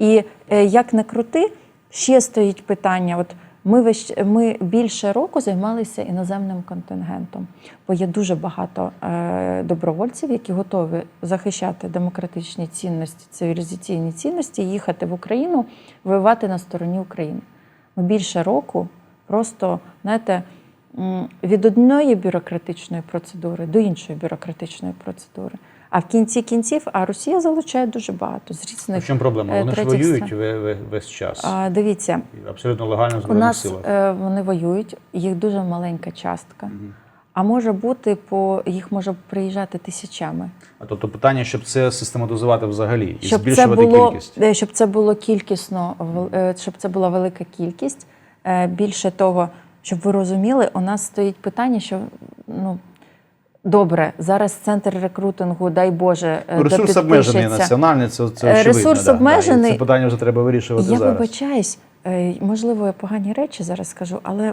І е, як не крути, ще стоїть питання. От ми, ми більше року займалися іноземним контингентом, бо є дуже багато е, добровольців, які готові захищати демократичні цінності, цивілізаційні цінності, їхати в Україну, воювати на стороні України. Ми більше року просто знаєте, від одної бюрократичної процедури до іншої бюрократичної процедури. А в кінці кінців, а Росія залучає дуже багато з В чому проблема? е, Вони ж воюють ве- весь час. А, дивіться, Абсолютно легально в у нас силах. е, вони воюють, їх дуже маленька частка. А може бути по їх може приїжджати тисячами. А тобто питання, щоб це систематизувати взагалі і щоб це збільшувати було кількість. е, щоб це було кількісно, щоб це була велика кількість. Більше того, щоб ви розуміли, у нас стоїть питання, що ну. Добре, зараз центр рекрутингу, дай Боже, е, Ресурс обмежений національний, це, це Е, очевидно. ресурс да, да. обмежений. І Це питання вже треба вирішувати Я зараз. вибачаюсь, е, можливо, я погані речі зараз скажу, але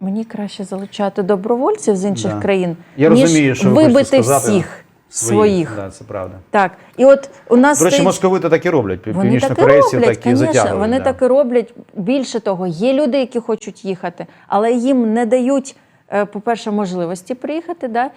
мені краще залучати добровольців з інших Да. країн, Я ніж розумію, що ви вибити всіх Своїх. своїх. Да, це правда. Так, і от у нас До речі, стоїть- московити так і роблять. вони так і Північнокорейці так і затягують. Вони да. так і роблять. Більше того, є люди, які хочуть їхати, але їм не дають. Е, По-перше, можливості приїхати. Да?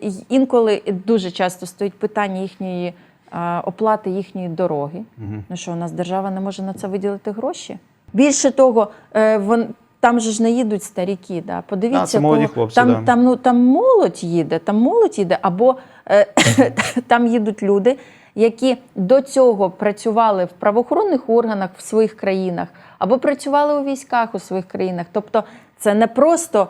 І Інколи дуже часто стоїть питання їхньої е, оплати їхньої дороги. Ну що, у нас держава не може на це виділити гроші? Більше того, вон, там же ж не їдуть старіки. Да? Подивіться, А, це молоді кого- хлопці, там, да. там, ну, там молодь їде, там молодь їде, або е, там їдуть люди, які до цього працювали в правоохоронних органах в своїх країнах, або працювали у військах у своїх країнах. Тобто це не просто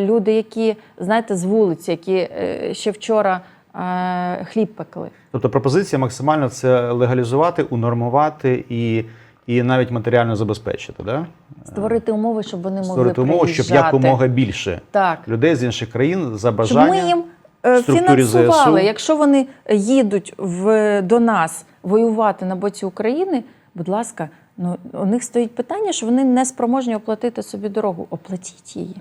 люди, які, знаєте, з вулиці, які е, ще вчора е, хліб пекли. Тобто пропозиція максимально це легалізувати, унормувати і, і навіть матеріально забезпечити. Да? Створити умови, щоб вони могли Створити умови, щоб якомога більше Так. людей з інших країн за Щоб бажання ми їм е, фінансували. ЗСУ. Якщо вони їдуть в, до нас воювати на боці України, будь ласка, ну у них стоїть питання, що вони не спроможні оплатити собі дорогу. Оплатіть її.